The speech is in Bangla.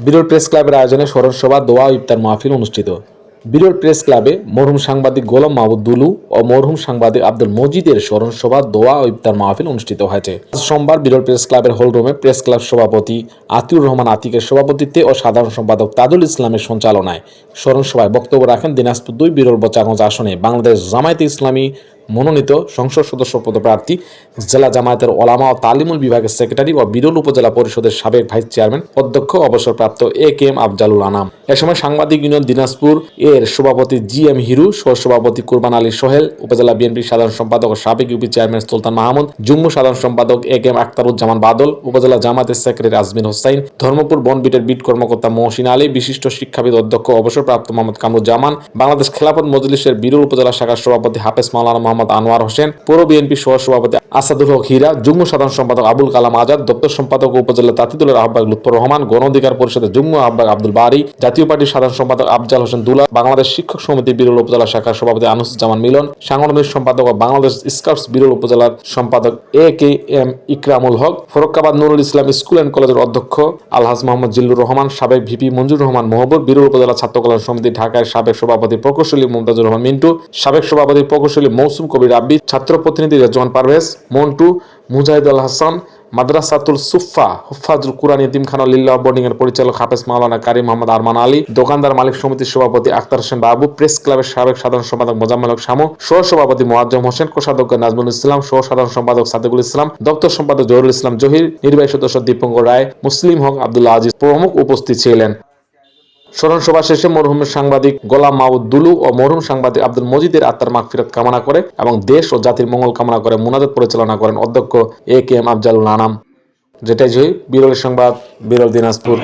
বিরল প্রেস ক্লাবের আয়োজনে স্মরণ দোয়া ইফতার মাহফিল অনুষ্ঠিত। বিরল প্রেস ক্লাবে মরহুম সাংবাদিক গোলাম মাহবুব দুলু ও মরহুম সাংবাদিক আব্দুল মজিদের স্মরণ সভা দোয়া ও ইফতার মাহফিল অনুষ্ঠিত হয়েছে। সোমবার বিরল প্রেস ক্লাবের হলরুমে প্রেস ক্লাব সভাপতি আতিউর রহমান আতিকের সভাপতিত্বে ও সাধারণ সম্পাদক তাজুল ইসলামের সঞ্চালনায় স্মরণ সভায় বক্তব্য রাখেন দিনাজপুর দুই বিরল বচাগঞ্জ আসনে বাংলাদেশ জামায়াতে ইসলামী মনোনীত সংসদ সদস্য পদপ্রার্থী জেলা জামায়াতের ওলামা ও তালিমুল বিভাগের সেক্রেটারি ও বিরল উপজেলা পরিষদের সাবেক ভাইস চেয়ারম্যান অধ্যক্ষ অবসরপ্রাপ্ত A K M Afzalul Anam. এ সময় সাংবাদিক ইউনিয়ন দিনাজপুর এর সভাপতি জি এম হিরু সহ সভাপতি কুরবান আলী সোহেল, উপজেলা বিএনপির সাধারণ সম্পাদক ও সাবেক ইউপি চেয়ারম্যান সুলতান মাহমুদ, যুগ্ম সাধারণ সম্পাদক A K M Akhtaruzzaman Badal, উপজেলা জামাতের সেক্রেটারি আজমিন হোসাইন, ধর্মপুর বনবিটের বিট কর্মকর্তা মহসিন আলী, বিশিষ্ট শিক্ষাবিদ অধ্যক্ষ অবসরপ্রাপ্ত মোহাম্মদ কামরুজ্জামান, বাংলাদেশ খেলাফত মজলিসের বিরুল উপজেলা শাখার সভাপতি হাফেজ মাওলানা মোহাম্মদ আনোয়ার হোসেন পৌর বিএনপি সহ সভাপতি আসাদুল হক হীরা, যুগ্ম সাধারণ সম্পাদক আবুল কালাম আজাদ, দপ্তর সম্পাদক উপজেলা তাঁতিদুলের আহ্বায়ক লুৎফর রহমান, গণ অধিকার পরিষদের যুগ্ম আহ্বায়ক আব্দুল বারি, জাতীয় পার্টির সাধারণ সম্পাদক আফজাল হোসেন দুলা, বাংলাদেশ শিক্ষক সমিতি বিরল উপজেলা শাখার সভাপতি আনুসুজ্জামান মিলন, সাংগঠনিক সম্পাদক ও বাংলাদেশ স্কাউটস বিরল উপজেলার সম্পাদক A K M Ikramul Haque, Farakkabad Nurul Islam school and কলেজের অধ্যক্ষ আলহাজ মোহাম্মদ জিল্লুর রহমান, সাবেক ভিপি মঞ্জুর রহমান মহবুর বিরল উপজেলা ছাত্র কল্যাণ সমিতি ঢাকায় সাবেক সভাপতি প্রকৌশলী মুমতাজুর রহমান মিন্টু, সাবেক সভাপতি প্রকৌশলী মৌসুম কবির রাব্বি ছাত্র প্রতিনিধি রেজওয়ান পারভেজ, মন্টু, মুজাহিদ আল হাসান, মাদ্রাসাতুল সুফা হুফাজুল কুরআন ইতিমখানা লিল্লাহ বোর্ডিং এর পরিচালক হাফেজ মাওলানা কারি মোহাম্মদ আরমান আলী, দোকানদার মালিক সমিতির সভাপতি আক্তার হোসেন বাবু, প্রেস ক্লাবের সাবেক সাধারণ সম্পাদক মোজাম্মেল শামু সহ সভাপতি মোয়াজ্জম হোসেন, কোষাধ্যক্ষ নাজমুল ইসলাম সহ সাধারণ সম্পাদক সাদেকুল ইসলাম, দপ্তর সম্পাদক জহুরুল ইসলাম জহির, নির্বাহী সদস্য দীপঙ্কর রায়, মুসলিম হক আব্দুল্লাহ আজিজ প্রমুখ উপস্থিত ছিলেন। স্মরণ সভা শেষে মরহুমের সাংবাদিক গোলাম মাউদ দুলু ও মরহুম সাংবাদিক আব্দুল মজিদের আত্মার মাগফিরাত কামনা করে এবং দেশ ও জাতির মঙ্গল কামনা করে মুনাজাত পরিচালনা করেন অধ্যক্ষ A K M Afzalul Anam যেটাই জয়ী বিরল সংবাদ, বিরল দিনাজপুর।